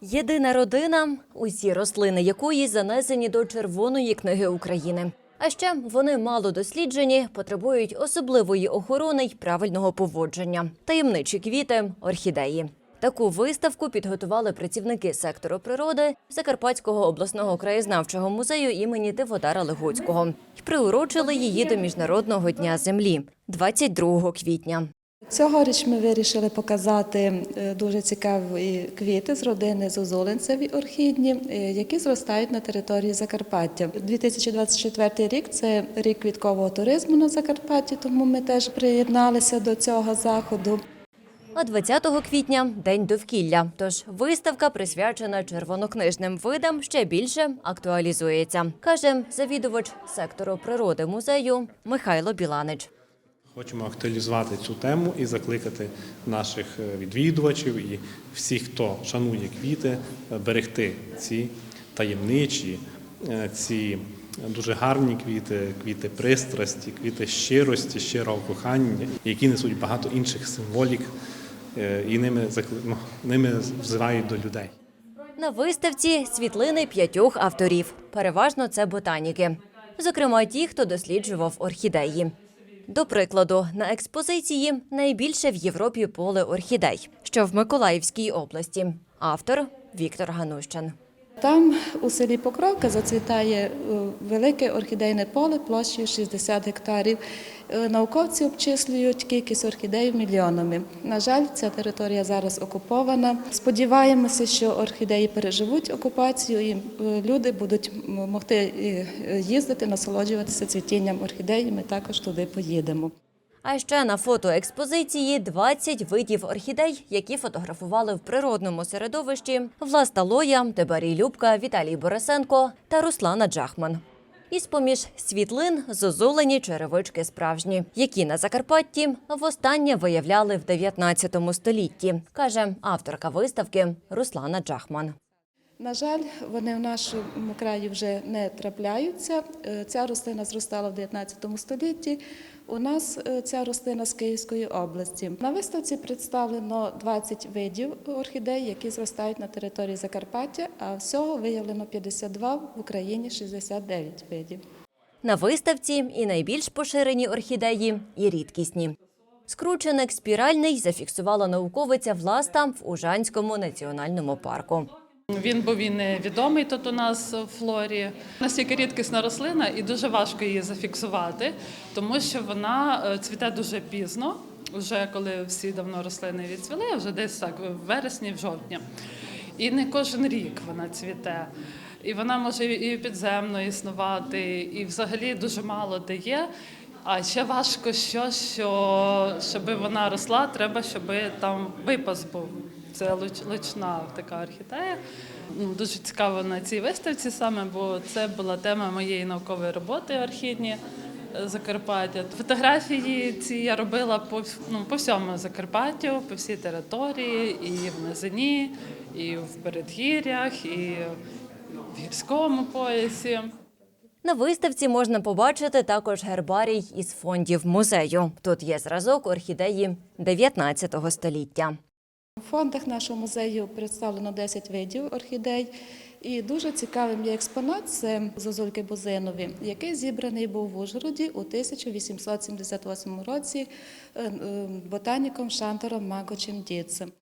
Єдина родина, усі рослини якої занесені до Червоної книги України. А ще вони мало досліджені, потребують особливої охорони й правильного поводження. Таємничі квіти орхідеї. Таку виставку підготували працівники сектору природи Закарпатського обласного краєзнавчого музею імені Тиводара Легоцького і приурочили її до міжнародного дня землі 22 квітня. Цьогоріч ми вирішили показати е, дуже цікаві квіти з родини зозуленцеві орхідні, е, які зростають на території Закарпаття. 2024 рік це рік квіткового туризму на Закарпатті, тому ми теж приєдналися до цього заходу. А 20 квітня день довкілля. Тож виставка, присвячена червонокнижним видам, ще більше актуалізується, каже завідувач сектору природи музею Михайло Біланич. Хочемо актуалізувати цю тему і закликати наших е, відвідувачів і всіх, хто шанує квіти, е, берегти ці таємничі, е, ці дуже гарні квіти, квіти пристрасті, квіти щирості, щирого кохання, які несуть багато інших символік і ними ну, ними взивають до людей. На виставці світлини п'ятьох авторів. Переважно це ботаніки, зокрема ті, хто досліджував орхідеї. До прикладу, на експозиції найбільше в Європі поле орхідей, що в Миколаївській області. Автор Віктор Ганущин. Там у селі Покровка зацвітає е, велике орхідейне поле площею 60 гектарів. Е, Науковці обчислюють кількість орхідей мільйонами. На жаль, ця територія зараз окупована. Сподіваємося, що орхідеї переживуть окупацію і е, люди будуть могти їздити, насолоджуватися цвітінням орхідей. Ми також туди поїдемо. А ще на фото експозиції 20 видів орхідей, які фотографували в природному середовищі Власта Лоя, Тебарій Любка, Віталій Борисенко та Руслана Джахман. Із поміж світлин зозулені черевички справжні, які на Закарпатті востаннє виявляли в 19 столітті, каже авторка виставки Руслана Джахман. На жаль, вони в нашому краї вже не трапляються. Е, Ця рослина зростала в 19 столітті. У нас е, ця рослина з Київської області. На виставці представлено 20 видів орхідей, які зростають на території Закарпаття, а всього виявлено 52, в Україні 69 видів. На виставці і найбільш поширені орхідеї, і рідкісні. Скрученик спіральний зафіксувала науковиця Власта в Ужанському національному парку. Він був і невідомий тут у нас в флорі. Настільки рідкісна рослина, і дуже важко її зафіксувати, тому що вона е, цвіте дуже пізно, вже коли всі давно рослини відцвіли, вже десь так в вересні, в жовтні. І не кожен рік вона цвіте. І вона може і підземно існувати, і взагалі дуже мало де є. А ще важко, що, що щоб вона росла, треба, щоб там випас був. Це луч- лучна така орхідея. Дуже цікаво на цій виставці саме, бо це була тема моєї наукової роботи орхідні е, Закарпаття. Фотографії ці я робила по, ну, по всьому Закарпаттю, по всій території, і в низині, і в передгір'ях, і в гірському поясі. На виставці можна побачити також гербарій із фондів музею. Тут є зразок орхідеї 19 століття. Фондах нашого музею представлено 10 видів орхідей. І дуже цікавим є експонат це зозульки бузинові, який зібраний був в Ужгороді у 1878 році е, е, ботаніком Шантором Магочем Дідцем.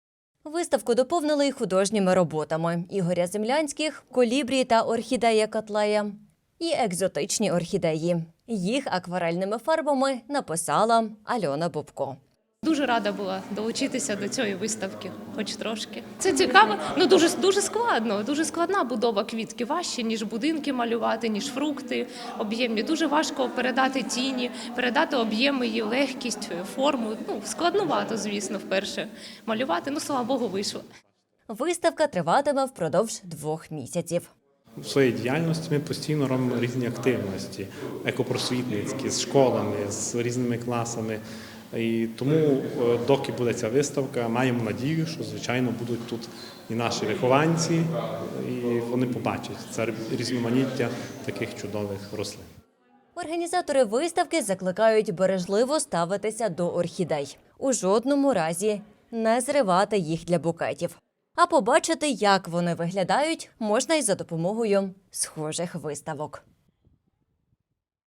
Виставку доповнили й художніми роботами Ігоря Землянських, колібрі та орхідея котлея і екзотичні орхідеї. Їх акварельними фарбами написала Альона Бобко. Дуже рада була долучитися до цієї виставки, хоч трошки. Це цікаво, ну дуже дуже складно. Дуже складна будова квітки, важче ніж будинки малювати, ніж фрукти об'ємні. Дуже важко передати тіні, передати об'єми, її легкість, форму. Ну складнувато, звісно, вперше малювати. Ну слава Богу, вийшло. Виставка триватиме впродовж двох місяців. В своїй діяльності ми постійно робимо різні активності, екопросвітницькі, з школами, з різними класами. І тому, е, доки буде ця виставка, маємо надію, що звичайно будуть тут і наші вихованці, і вони побачать це різноманіття таких чудових рослин. Організатори виставки закликають бережливо ставитися до орхідей. У жодному разі не зривати їх для букетів. А побачити, як вони виглядають, можна й за допомогою схожих виставок.